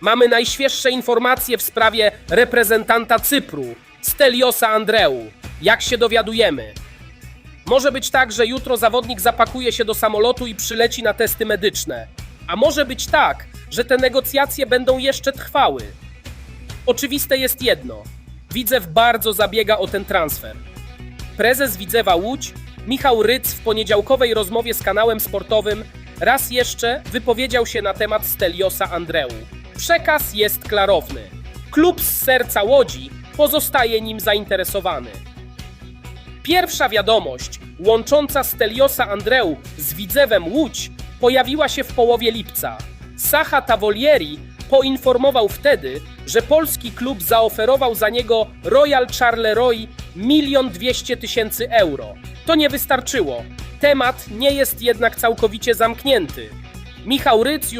Mamy najświeższe informacje w sprawie reprezentanta Cypru, Steliosa Andreu. Jak się dowiadujemy? Może być tak, że jutro zawodnik zapakuje się do samolotu i przyleci na testy medyczne. A może być tak, że te negocjacje będą jeszcze trwały. Oczywiste jest jedno. Widzew bardzo zabiega o ten transfer. Prezes Widzewa Łódź, Michał Ryc w poniedziałkowej rozmowie z kanałem sportowym raz jeszcze wypowiedział się na temat Steliosa Andreu. Przekaz jest klarowny. Klub z serca Łodzi pozostaje nim zainteresowany. Pierwsza wiadomość łącząca Steliosa Andreu z Widzewem Łódź pojawiła się w połowie lipca. Sacha Tavolieri poinformował wtedy, że polski klub zaoferował za niego Royal Charleroi milion dwieście tysięcy euro. To nie wystarczyło. Temat nie jest jednak całkowicie zamknięty. Michał Ryc już